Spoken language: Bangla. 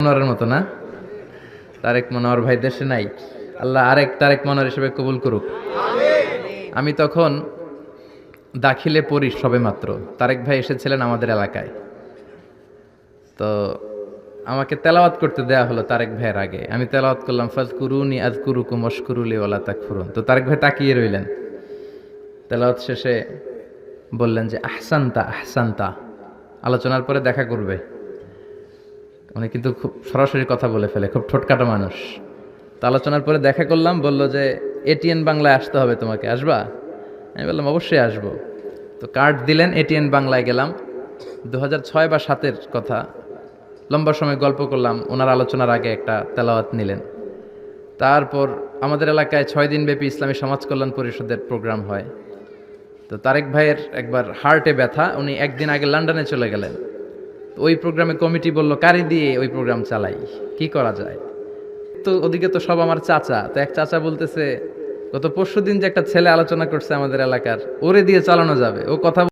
মনোয়ারের মতো না? তারেক মনোয়ার ভাই দেশে নাই। আল্লাহ আরেক তারেক মনোয়ার হিসেবে কবুল করুক। আমি তখন দাখিলে পড়ি সবে মাত্র। তারেক ভাই এসেছিলেন আমাদের এলাকায়। তো আমাকে তেলাওয়াত করতে দেয়া হলো তারেক ভাইয়ের আগে। আমি তেলাওয়াত করলাম ফাজ কুরুনি আজ কুরুকু মশকুরুলি ওলা তাক ফুরুন তো তারেক ভাই তাকিয়ে রইলেন। তেলাওয়াত শেষে বললেন যে আহসান্তা আহসানতা। আলোচনার পরে দেখা করবে। উনি কিন্তু খুব সরাসরি কথা বলে ফেলে, খুব ঠোটকাটা মানুষ। তো আলোচনার পরে দেখা করলাম, বলল যে, এটিএন বাংলায় আসতে হবে তোমাকে, আসবা? আমি বললাম, অবশ্যই আসব। তো কার্ড দিলেন, এটিএন বাংলায় গেলাম। দু ছয় বা সাতের কথা, লম্বা সময় গল্প করলাম, ওনার আলোচনার আগে একটা তেলাওয়াত নিলেন। তারপর আমাদের এলাকায় ছয় দিন ব্যাপী ইসলামী সমাজ কল্যাণ পরিষদের প্রোগ্রাম হয়। তো তারেক ভাইয়ের একবার হার্টে ব্যথা, উনি একদিন আগে লন্ডনে চলে গেলেন। ওই প্রোগ্রামে কমিটি বলল, কারি দিয়ে ওই প্রোগ্রাম চালাই। কি করা যায়? তো ওদিকে তো সব আমার চাচা। তো এক চাচা বলতেছে, গত পরশু দিন যে একটা ছেলে আলোচনা করছে আমাদের এলাকার, ওরে দিয়ে চালানো যাবে। ও কথা